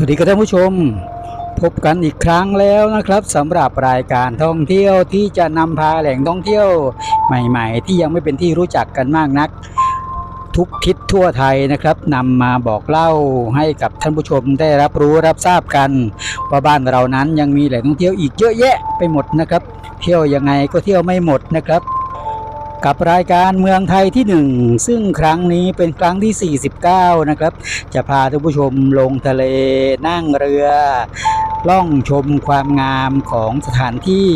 สวัสดีครับท่านผู้ชม พบกันอีกครั้งแล้วนะครับสำหรับรายการท่องเที่ยวที่จะนำพาแหล่งท่องเที่ยวใหม่ ๆ ที่ยังไม่เป็นที่รู้จักกันมากนัก ทุกทิศทั่วไทยนะครับนำมาบอกเล่าให้กับท่านผู้ชมได้รับรู้รับทราบกัน ว่าบ้านเรานั้นยังมีแหล่งท่องเที่ยวอีกเยอะแยะไปหมดนะครับ เที่ยวยังไงก็เที่ยวไม่หมดนะครับ กับรายการเมืองไทยที่หนึ่งซึ่งครั้งนี้เป็นครั้งที่ 49 นะครับ จะพาท่านผู้ชมลงทะเลนั่งเรือ ล่องชมความงามของสถานที่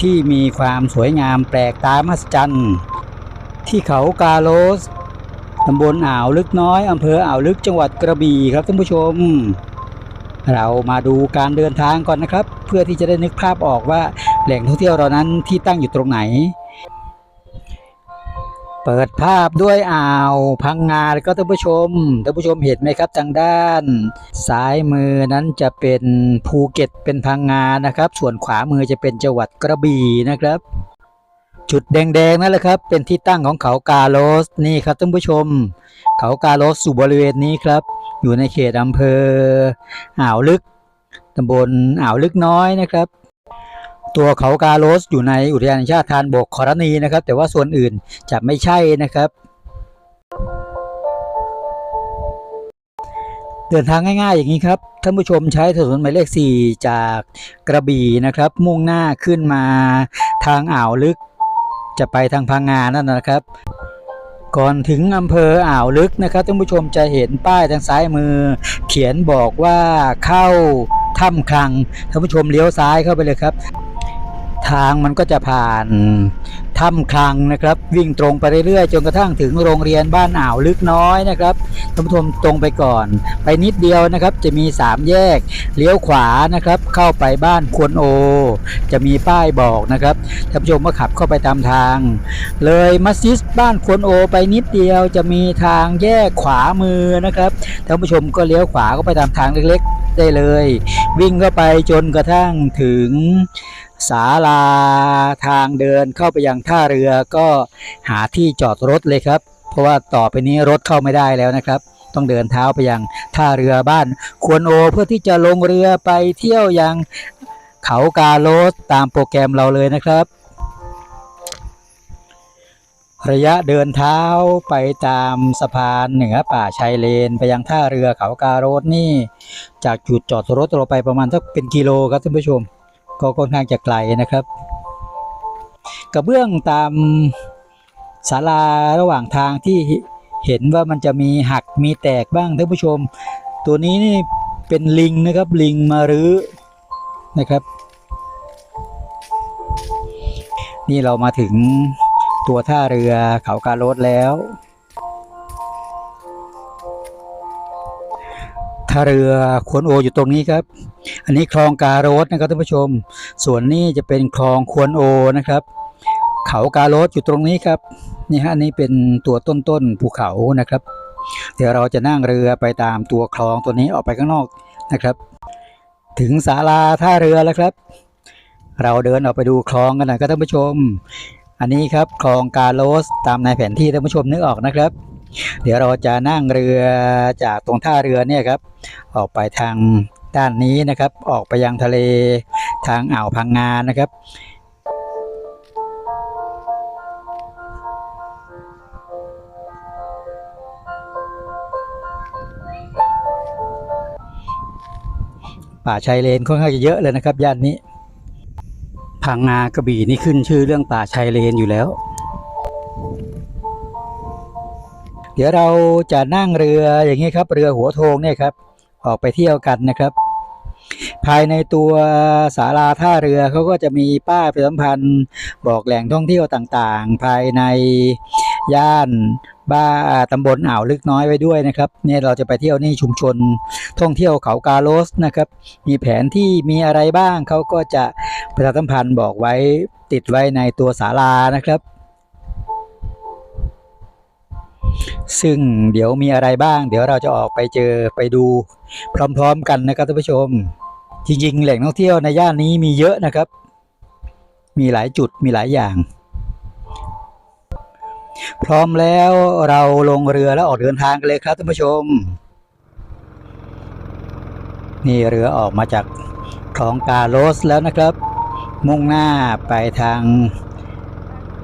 ที่มีความสวยงามแปลกตามหัศจรรย์ ที่เขากาโลสตำบลอ่าวลึกน้อยอำเภออ่าวลึกจังหวัดกระบี่ครับท่านผู้ชม เรามาดูการเดินทางก่อนนะครับ เพื่อที่จะได้นึกภาพออกว่าแหล่งท่องเที่ยวเรานั้นที่ตั้งอยู่ตรงไหน เปิดภาพด้วยอ่าวพังงาแล้วก็ท่านผู้ชมท่านผู้ชมเห็นไหมครับทางด้านซ้ายมือนั้นจะเป็นภูเก็ตเป็นพังงานะครับ ส่วนขวามือจะเป็นจังหวัดกระบี่นะครับ จุดแดงๆนั่นแหละครับ เป็นที่ตั้งของเขากาโลสนี่ครับท่านผู้ชม เขากาโลสสู่บริเวณนี้ครับ อยู่ในเขตอำเภออ่าวลึกตำบลอ่าวลึกน้อยนะครับ ตัวเขากาโลสอยู่ในอุทยานแห่งชาติทานบกคอรณีนะครับ แต่ว่าส่วนอื่นจะไม่ใช่นะครับ เดินทางง่ายๆ อย่างนี้ครับท่านผู้ชมใช้ถนนหมายเลข 4 จากกระบี่นะครับ มุ่งหน้าขึ้นมาทางอ่าวลึก จะไปทางพังงานั่นนะครับ ก่อนถึงอำเภออ่าวลึกนะครับท่านผู้ชมจะเห็นป้ายทางซ้ายมือ เขียนบอกว่าเข้าถ้ำคลังท่านผู้ชมเลี้ยวซ้ายเข้าไปเลยครับ ทางมันก็จะผ่านถ้ำคลังนะครับ วิ่งตรงไปเรื่อยๆ จนกระทั่งถึงโรงเรียนบ้านอ่าวลึกน้อยนะครับท่านผู้ชมตรงไปก่อน ไปนิดเดียวนะครับจะมี 3 แยกเลี้ยวขวานะครับ เข้าไปบ้านควนโอ จะมีป้ายบอกนะครับท่านผู้ชมก็ขับเข้าไปตามทาง เลยมัสยิดบ้านควนโอ ไปนิดเดียวจะมีทางแยกขวามือนะครับท่านผู้ชมก็เลี้ยวขวาก็ไปตามทางเล็กๆ ได้เลย วิ่งเข้าไปจนกระทั่งถึง ศาลาทางเดินเข้าไปยังท่าเรือก็หาที่จอดรถเลยครับ เพราะว่าต่อไปนี้รถเข้าไม่ได้แล้วนะครับ ต้องเดินเท้าไปยังท่าเรือบ้านควนโอเพื่อที่จะลงเรือไปเที่ยวยังเขากาโลสตามโปรแกรมเราเลยนะครับ ระยะเดินเท้าไปตามสะพานเหนือป่าชายเลน ไปยังท่าเรือเขากาโรสนี่ จากจุดจอดรถเราไปประมาณสักเป็นกิโลครับท่านผู้ชม ก็ค่อนข้างจะไกลนะครับกระเบื้องตามศาลาระหว่างทางที่เห็นว่ามันจะมีหักมีแตกบ้างท่านผู้ชม ตัวนี้นี่เป็นลิงนะครับลิงมารื้อนะครับ นี่เรามาถึงตัวท่าเรือเขาการโรดแล้ว ท่าเรือควนโออยู่ตรงนี้ครับ อันนี้คลองกาโรสนะครับท่านผู้ชม ส่วนนี้จะเป็นคลองควนโอนะครับ เขากาโรสอยู่ตรงนี้ครับนี่ฮะนี้เป็นตัวต้นๆภูเขานะครับ เดี๋ยวเราจะนั่งเรือไปตามตัวคลองตัวนี้ออกไปข้างนอกนะครับ ถึงศาลาท่าเรือแล้วครับ เราเดินออกไปดูคลองกันหน่อยครับท่านผู้ชม อันนี้ครับคลองกาโรสตามในแผนที่ท่านผู้ชมนึกออกนะครับ เดี๋ยวเราจะนั่งเรือจากตรงท่าเรือเนี่ยครับ ออกไปทางด้านนี้นะครับ ออกไปยังทะเลทางอ่าวพังงานะครับป่าชายเลนค่อนข้างจะเยอะเลยนะครับย่านนี้ พังงากระบี่นี่ขึ้นชื่อเรื่องป่าชายเลนอยู่แล้ว ดี๋ยวเราจะนั่งเรืออย่างนี้ครับ เรือหัวโทงเนี่ยครับ ออกไปเที่ยวกันนะครับ ภายในตัวศาลาท่าเรือเขาก็จะมีป้ายประชาสัมพันธ์บอกแหล่งท่องเที่ยวต่างๆ ภายในย่านบ้าตำบลอ่าวลึกน้อยไว้ด้วยนะครับ เนี่ยเราจะไปเที่ยวนี่ชุมชนท่องเที่ยวเขากาโลสนะครับ มีแผนที่มีอะไรบ้างเขาก็จะประชาสัมพันธ์บอกไว้ติดไว้ในตัวศาลานะครับ ซึ่งเดี๋ยวมีอะไรบ้าง เดี๋ยวเราจะออกไปเจอไปดูพร้อมๆกันนะครับท่านผู้ชม จริงๆ แหล่งท่องเที่ยวในย่านนี้มีเยอะนะครับ มีหลายจุดมีหลายอย่าง พร้อมแล้วเราลงเรือแล้วออกเดินทางกันเลยครับท่านผู้ชม นี่เรือออกมาจากคลองกาโลสแล้วนะครับ มุ่งหน้าไปทาง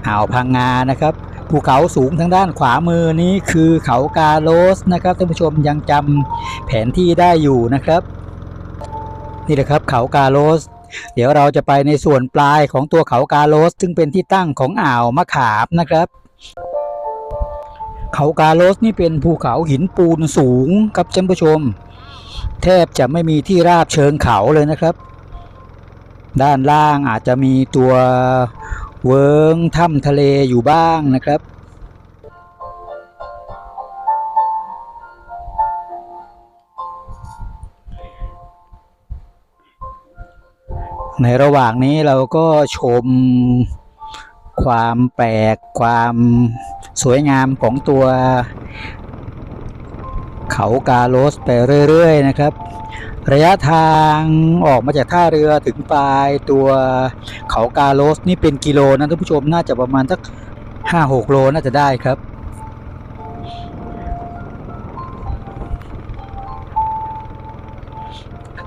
อ่าวพังงานะครับ ภูเขาสูงทางด้านขวามือนี้คือเขากาโลสนะครับท่านผู้ชมยังจำแผนที่ได้อยู่นะครับ นี่แหละครับเขากาโลส เดี๋ยวเราจะไปในส่วนปลายของตัวเขากาโลส ซึ่งเป็นที่ตั้งของอ่าวมะขามนะครับเขากาโลสนี่เป็นภูเขาหินปูนสูงครับท่านผู้ชม แทบจะไม่มีที่ราบเชิงเขาเลยนะครับ ด้านล่างอาจจะมีตัว เวิงถ้ำทะเลอยู่บ้างนะครับในระหว่างนี้เราก็ชมความแปลกความสวยงามของตัว เขากาโลสไปเรื่อย ๆ นะครับ ระยะทางออกมาจากท่าเรือถึงปลายตัวเขากาโลสนี่เป็นกิโลนะท่านผู้ชมน่าจะประมาณสักห้าหกโลน่าจะได้ครับ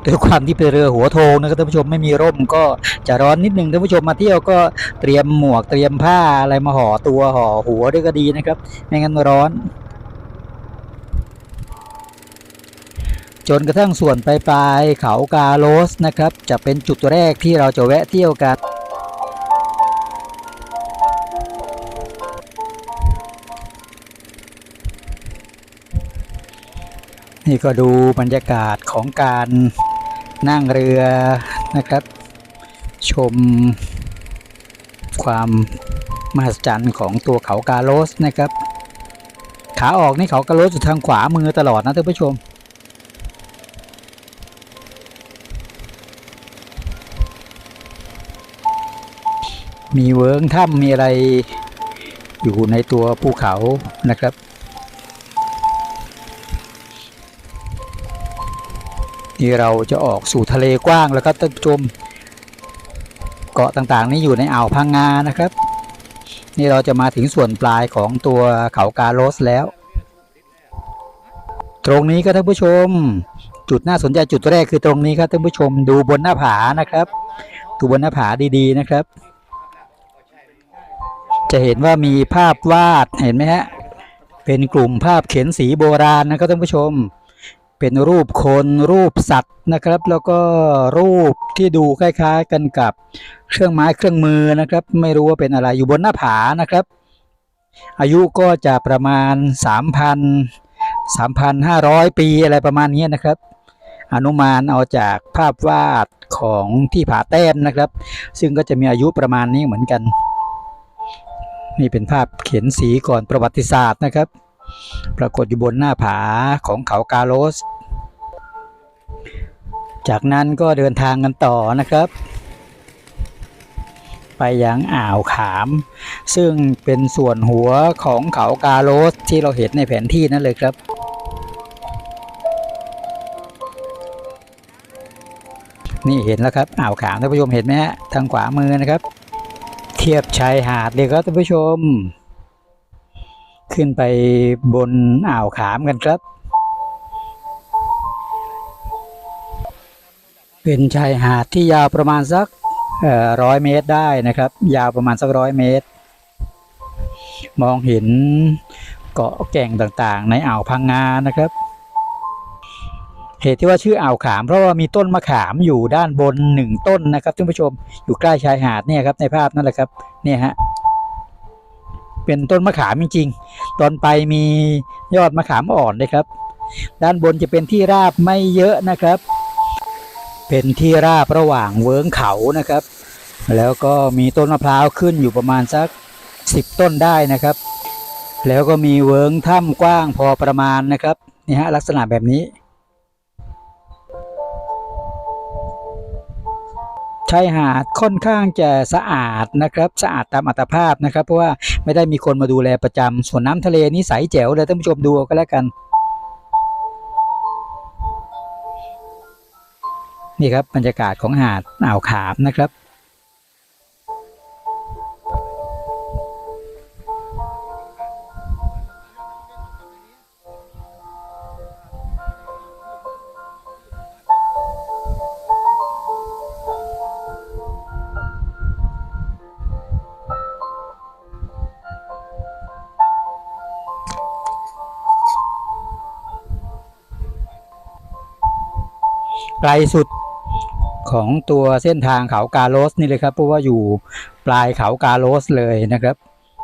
ด้วยความที่เป็นเรือหัวโทงนะครับท่านผู้ชมไม่มีร่มก็จะร้อนนิดนึงท่านผู้ชมมาเที่ยวก็เตรียมหมวกเตรียมผ้าอะไรมาห่อตัวห่อหัวด้วยก็ดีนะครับ ไม่งั้นร้อน จนกระทั่งส่วนปลายปลายๆเขากาโลสนะครับ จะเป็นจุดแรกที่เราจะแวะเที่ยวกันนี่ก็ดูบรรยากาศของการนั่งเรือนะครับ ชมความมหัศจรรย์ของตัวเขากาโลสนะครับ ขาออกนี่เขากาโลสอยู่ทางขวามือตลอดนะท่านผู้ชม มีเวิงถ้ำมีอะไรอยู่ในตัวภูเขานะครับ นี่เราจะออกสู่ทะเลกว้างแล้วครับท่านผู้ชมเกาะต่างๆ นี้อยู่ในอ่าวพังงานะครับ นี่เราจะมาถึงส่วนปลายของตัวเขากาโลสแล้ว ตรงนี้ก็ท่านผู้ชม จุดน่าสนใจจุดแรกคือตรงนี้ครับท่านผู้ชมดูบนหน้าผานะครับ ดูบนหน้าผาดีๆนะครับ จะเห็นว่ามีภาพวาดเห็นไหมฮะ เป็นกลุ่มภาพเขียนสีโบราณนะครับท่านผู้ชม เป็นรูปคนรูปสัตว์นะครับ แล้วก็รูปที่ดูคล้ายๆกันกับเครื่องไม้เครื่องมือนะครับ ไม่รู้ว่าเป็นอะไรอยู่บนหน้าผานะครับ อายุก็จะประมาณ 3,000 3,500 ปีอะไรประมาณนี้นะครับ อนุมานเอาจากภาพวาดของที่ผาแต้มนะครับ ซึ่งก็จะมีอายุประมาณนี้เหมือนกัน นี่เป็นภาพเขียนสีก่อนประวัติศาสตร์นะครับ ปรากฏอยู่บนหน้าผาของเขากาโลส จากนั้นก็เดินทางกันต่อนะครับ ไปยังอ่าวขาม ซึ่งเป็นส่วนหัวของเขากาโลสที่เราเห็นในแผนที่นั่นเลยครับนี่เห็นแล้วครับอ่าวขามท่านผู้ชมเห็นไหมฮะทางขวามือนะครับ เทียบชายหาดเลยครับท่านผู้ชม ขึ้นไปบนอ่าวขามกันครับ เป็นชายหาดที่ยาวประมาณสักร้อยเมตรได้นะครับ ยาวประมาณสักร้อยเมตร มองเห็นเกาะแก่งต่างๆ ในอ่าวพังงานะครับ เหตุที่ว่าชื่ออ่าวขาม เพราะว่ามีต้นมะขามอยู่ด้านบนหนึ่งต้นนะครับท่านผู้ชมอยู่ใกล้ชายหาดเนี่ยครับในภาพนั่นแหละครับเนี่ยฮะเป็นต้นมะขามจริงๆ ตอนไปมียอดมะขามอ่อนเลยครับ ด้านบนจะเป็นที่ราบไม่เยอะนะครับ เป็นที่ราบระหว่างเวิ้งเขานะครับ แล้วก็มีต้นมะพร้าวขึ้นอยู่ประมาณสักสิบต้นได้นะครับ แล้วก็มีเวิ้งถ้ำกว้างพอประมาณนะครับนี่ฮะลักษณะแบบนี้ ชายหาดค่อนข้างจะสะอาดนะครับ สะอาดตามอัตภาพนะครับ เพราะว่าไม่ได้มีคนมาดูแลประจำส่วนน้ำทะเลนี่ใสแจ๋วเลยท่านผู้ชมดูก็แล้วกัน นี่ครับบรรยากาศของหาดอ่าวขามนะครับ ไกลสุดของตัวเส้นทางเขากาโรสนี่เลยครับเพราะว่าอยู่ปลายเขากาโรสเลยนะครับ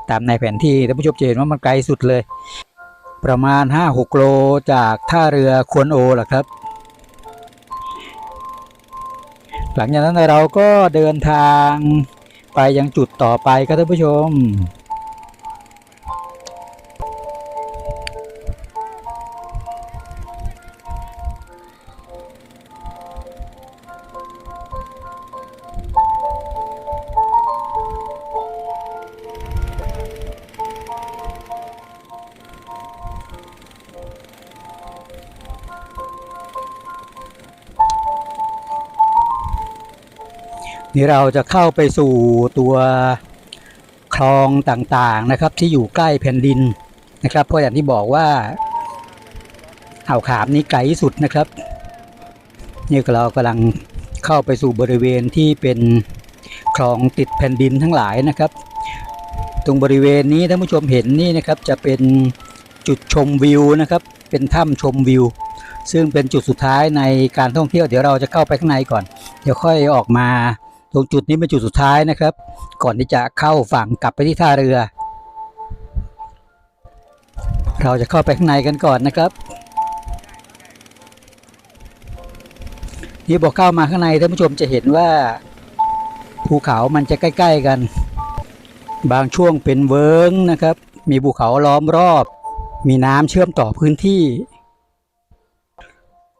ตามในแผนที่ท่านผู้ชมจะเห็นว่ามันไกลสุดเลย ประมาณ 5-6โลจากท่าเรือควนโอแหละครับ หลังจากนั้นเราก็เดินทางไปยังจุดต่อไปครับท่านผู้ชม นี่เราจะเข้าไปสู่ตัวคลองต่างๆนะครับ ที่อยู่ใกล้แผ่นดินนะครับ เพราะอย่างที่บอกว่าอ่าวขามนี้ไกลสุดนะครับนี่เรากำลังเข้าไปสู่บริเวณที่เป็นคลองติดแผ่นดินทั้งหลายนะครับ ตรงบริเวณนี้ท่านผู้ชมเห็นนี่นะครับจะเป็นจุดชมวิวนะครับ เป็นถ้ำชมวิว ซึ่งเป็นจุดสุดท้ายในการท่องเที่ยวเดี๋ยวเราจะเข้าไปข้างในก่อน เดี๋ยวค่อยออกมา ตรงจุดนี้เป็นจุดสุดท้ายนะครับ ก่อนที่จะเข้าฝั่งกลับไปที่ท่าเรือ เราจะเข้าไปข้างในกันก่อนนะครับนี่บอกเข้ามาข้างในท่านผู้ชมจะเห็นว่าภูเขามันจะใกล้ ๆกัน บางช่วงเป็นเวิ้งนะครับ มีภูเขาล้อมรอบ มีน้ำเชื่อมต่อพื้นที่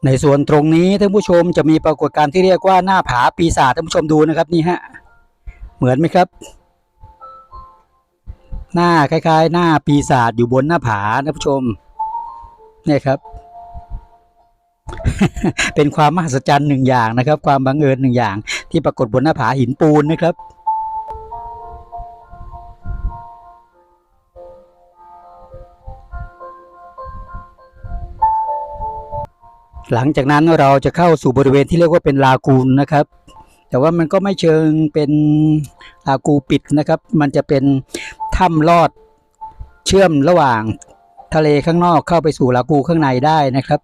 ในส่วนตรงนี้ท่านผู้ชมจะมีปรากฏการณ์ที่เรียกว่าหน้าผาปีศาจท่านผู้ชมดูนะครับนี่ฮะเหมือนไหมครับ หน้าคล้าย ๆ หน้าปีศาจอยู่บนหน้าผาท่านผู้ชมเนี่ยครับ เป็นความมหัศจรรย์หนึ่งอย่างนะครับ ความบังเอิญหนึ่งอย่าง ที่ปรากฏบนหน้าผาหินปูนนะครับ หลังจากนั้นเราจะเข้าสู่บริเวณที่เรียกว่าเป็นลากูนนะครับ แต่ว่ามันก็ไม่เชิงเป็นลากูปิดนะครับ มันจะเป็นถ้ำลอดเชื่อมระหว่างทะเลข้างนอกเข้าไปสู่ลากูข้างในได้นะครับ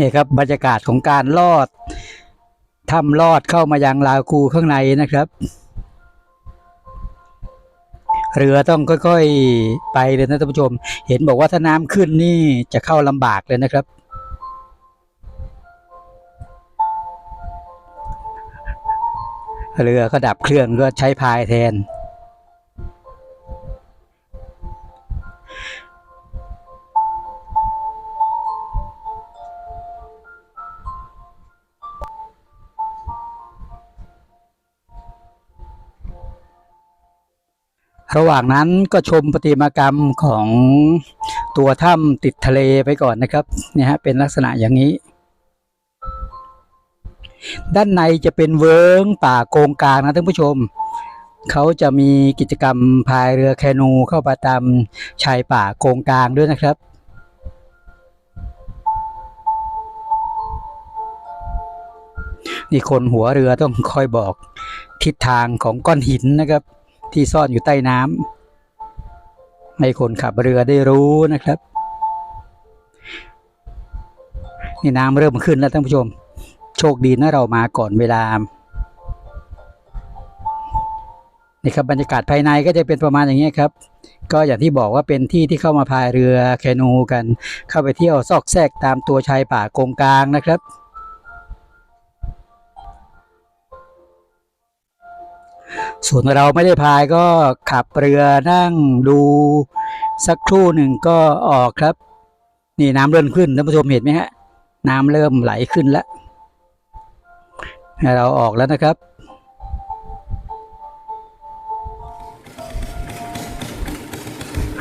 นี่ครับบรรยากาศของการลอดถ้ำลอดเข้ามายังลาวคูข้างในนะครับ เรือต้องค่อยๆไปเลยนะท่านผู้ชม เห็นบอกว่าถ้าน้ำขึ้นนี่จะเข้าลำบากเลยนะครับ เรือก็ดับเครื่องก็ใช้พายแทน ระหว่างนั้นก็ชมประติมากรรมของตัวถ้ำติดทะเลไปก่อนนะครับเนี่ยฮะเป็นลักษณะอย่างนี้ ด้านในจะเป็นเวิ้งป่าโกงกลางนะท่านผู้ชม เขาจะมีกิจกรรมพายเรือแคนูเข้าไปตามชายป่าโกงกลางด้วยนะครับนี่คนหัวเรือต้องคอยบอกทิศทางของก้อนหินนะครับ ที่ซ่อนอยู่ใต้น้ำให้คนขับเรือได้รู้นะครับ นี่น้ำเริ่มขึ้นแล้วท่านผู้ชม โชคดีนะเรามาก่อนเวลานี่ครับบรรยากาศภายในก็จะเป็นประมาณอย่างนี้ครับ ก็อย่างที่บอกว่าเป็นที่ที่เข้ามาพายเรือแคนูกัน เข้าไปเที่ยวซอกแซกตามตัวชายป่ากงกลางนะครับ ส่วนเราไม่ได้พายก็ขับเรือนั่งดู สักครู่หนึ่งก็ออกครับ นี่น้ำเริ่มขึ้นท่านผู้ชมเห็นไหมฮะ น้ำเริ่มไหลขึ้นแล้ว เราออกแล้วนะครับ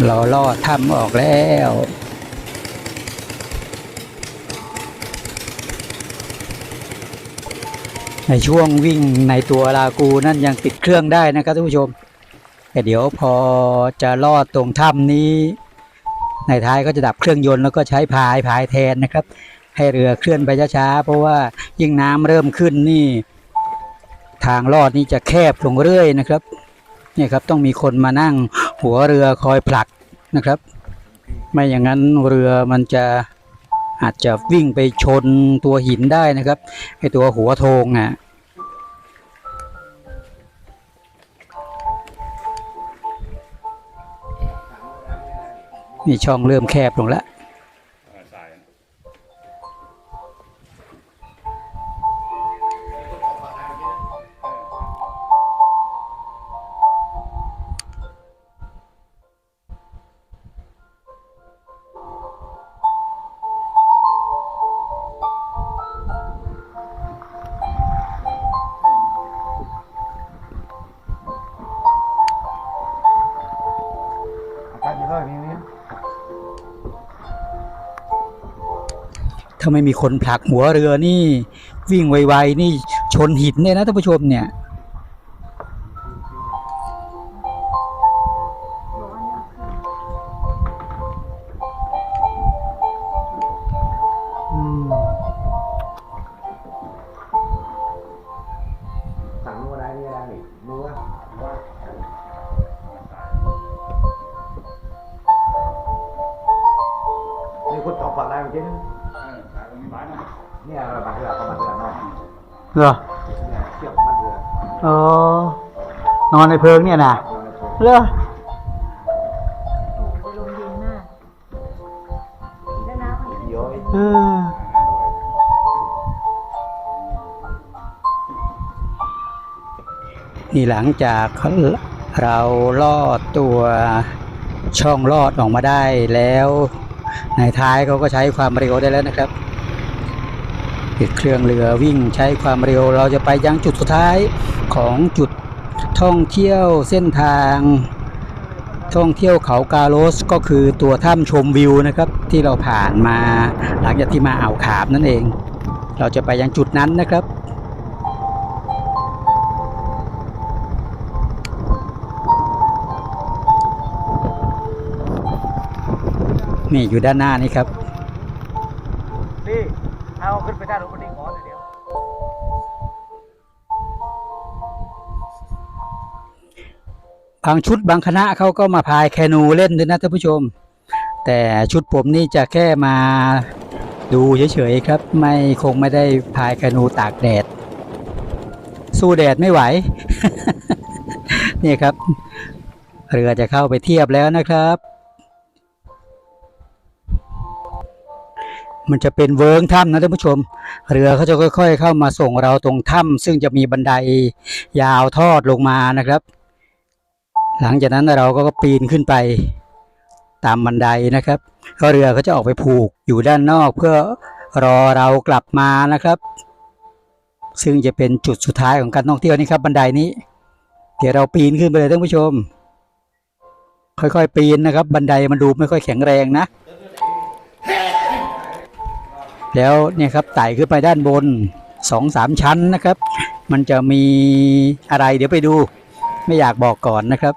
เราลอดถ้ำออกแล้ว ในช่วงวิ่งในตัวลากูนั่นยังติดเครื่องได้นะครับท่านผู้ชม แต่เดี๋ยวพอจะลอดตรงถ้ำนี้ ในท้ายก็จะดับเครื่องยนต์แล้วก็ใช้พายพายแทนนะครับ ให้เรือเคลื่อนไปช้าๆเพราะว่ายิ่งน้ำเริ่มขึ้นนี่ ทางลอดนี่จะแคบลงเรื่อยนะครับเนี่ยครับต้องมีคนมานั่งหัวเรือคอยผลักนะครับ ไม่อย่างนั้นเรือมันจะ อาจจะวิ่งไปชนตัวหินได้นะครับไอตัวหัวโทงอะนี่ช่องเริ่มแคบลงแล้วาไม่มีคนผลักหัวเรือนี่ วิ่งไวๆนี่ชนหินเนี่ยนะท่านผู้ชมเนี่ย ในเพิงเนี่ยนะเราเลยโทรเหรอไปลงเย็นมากแล้วน้ำมันขึ้นเยอะเออนี่หลังจากเราลอดตัวช่องลอดออกมาได้แล้วในท้ายเขาก็ใช้ความเร็วได้แล้วนะครับปิดเครื่องเรือวิ่งใช้ความเร็วเราจะไปยังจุดสุดท้ายของจุด ท่องเที่ยวเส้นทาง ท่องเที่ยวเขากาโลสก็คือตัวถ้ำชมวิวนะครับ ที่เราผ่านมาหลังจากที่มาอ่าวขามนั่นเอง เราจะไปยังจุดนั้นนะครับนี่อยู่ด้านหน้านี่ครับ นี่เอาขึ้นไปได้หรือวันนี้างชุดบางคณะเขาก็มาพายแคนูเล่นด้วยนะท่านผู้ชม แต่ชุดผมนี่จะแค่มาดูเฉยๆครับ ไม่คงไม่ได้พายแคนูตากแดด สู้แดดไม่ไหว นี่ครับ เรือจะเข้าไปเทียบแล้วนะครับ มันจะเป็นเวิร์งถ้ำนะท่านผู้ชม เรือเขาจะค่อย ๆ เข้ามาส่งเราตรงถ้ำซึ่งจะมีบันไดยาวทอดลงมานะครับ หลังจากนั้นเราก็ปีนขึ้นไปตามบันไดนะครับก็เรือเขาจะออกไปผูกอยู่ด้านนอกเพื่อรอเรากลับมานะครับ ซึ่งจะเป็นจุดสุดท้ายของการท่องเที่ยวนี่ครับบันไดนี้ เดี๋ยวเราปีนขึ้นไปเลยท่านผู้ชม ค่อยๆ ปีนนะครับ บันไดมันดูไม่ค่อยแข็งแรงนะ แล้วเนี่ยครับไต่ขึ้นไปด้านบนสองสามชั้นนะครับ มันจะมีอะไรเดี๋ยวไปดู ไม่อยากบอกก่อนนะครับ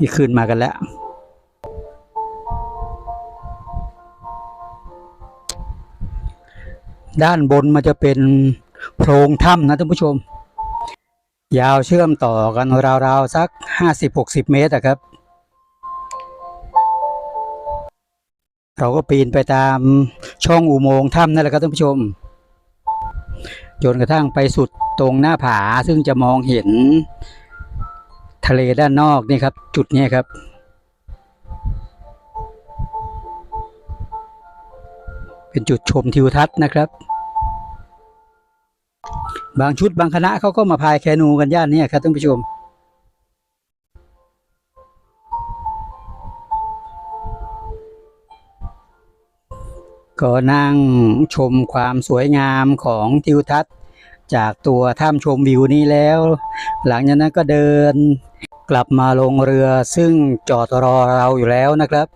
นี่ขึ้นมากันแล้ว ด้านบนมันจะเป็นโพรงถ้ำนะท่านผู้ชม ยาวเชื่อมต่อกันราวๆสักห้าสิบหกสิบเมตรอะครับ เราก็ปีนไปตามช่องอุโมงค์ถ้ำนั่นแหละครับท่านผู้ชมจนกระทั่งไปสุดตรงหน้าผาซึ่งจะมองเห็น ทะเลด้านนอกนี่ครับ จุดนี้ครับ เป็นจุดชมทิวทัศน์นะครับ บางชุดบางคณะเขาก็มาพายแคนูกันย่านนี้ครับท่านผู้ชมก็นั่งชมความสวยงามของทิวทัศน์ จากตัวถ้ำชมวิวนี้แล้ว หลังจากนั้นก็เดินกลับมาลงเรือซึ่งจอดรอเราอยู่แล้วนะครับ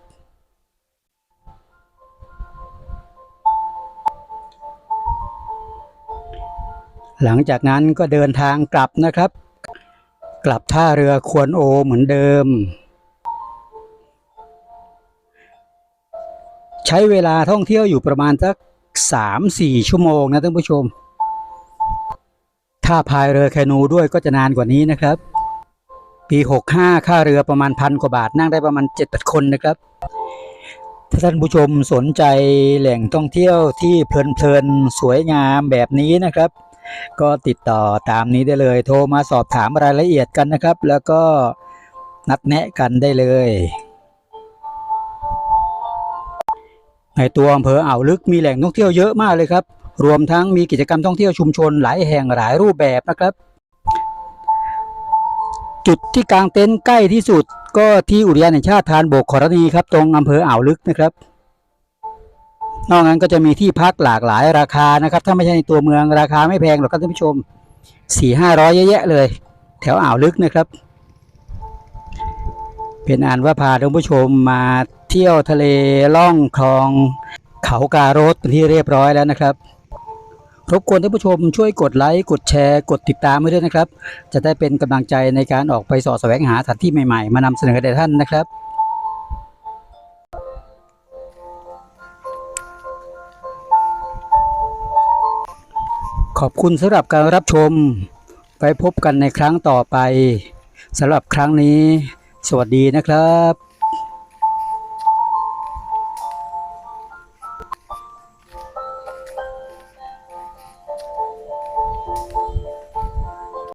หลังจากนั้นก็เดินทางกลับนะครับ กลับท่าเรือควนโอเหมือนเดิม ใช้เวลาท่องเที่ยวอยู่ประมาณสักสามสี่ชั่วโมงนะท่านผู้ชม ถ้าพายเรือแคนูด้วยก็จะนานกว่านี้นะครับ ปี 65 ค่าเรือประมาณพันกว่าบาทนั่งได้ประมาณ7-8คนนะครับ ถ้าท่านผู้ชมสนใจแหล่งท่องเที่ยวที่เพลินๆสวยงามแบบนี้นะครับ ก็ติดต่อตามนี้ได้เลย โทรมาสอบถามรายละเอียดกันนะครับ แล้วก็นัดแนะกันได้เลย ในตัวอำเภออ่าวลึกมีแหล่งท่องเที่ยวเยอะมากเลยครับ รวมทั้งมีกิจกรรมท่องเที่ยวชุมชนหลายแห่งหลายรูปแบบนะครับ จุดที่กางเต็นท์ใกล้ที่สุดก็ที่อุทยานแห่งชาติทานโบกขอรณีครับ ตรงอำเภออ่าวลึกนะครับ นอกนั้นก็จะมีที่พักหลากหลายราคานะครับ ถ้าไม่ใช่ในตัวเมืองราคาไม่แพงหรอกครับท่านผู้ชมสี่ห้าร้อยเยอะแยะเลย แถวอ่าวลึกนะครับ เป็นอันว่าพาท่านผู้ชมมาเที่ยวทะเลล่องคลองเขาการถเป็นที่เรียบร้อยแล้วนะครับ รบกวนท่านผู้ชมช่วยกดไลค์กดแชร์ กดติดตามไว้ด้วยนะครับ จะได้เป็นกำลังใจในการออกไปสอแสวงหาสถานที่ใหม่ๆ มานำเสนอแด่ท่านนะครับขอบคุณสำหรับการรับชม ไปพบกันในครั้งต่อไปสำหรับครั้งนี้ สวัสดีนะครับ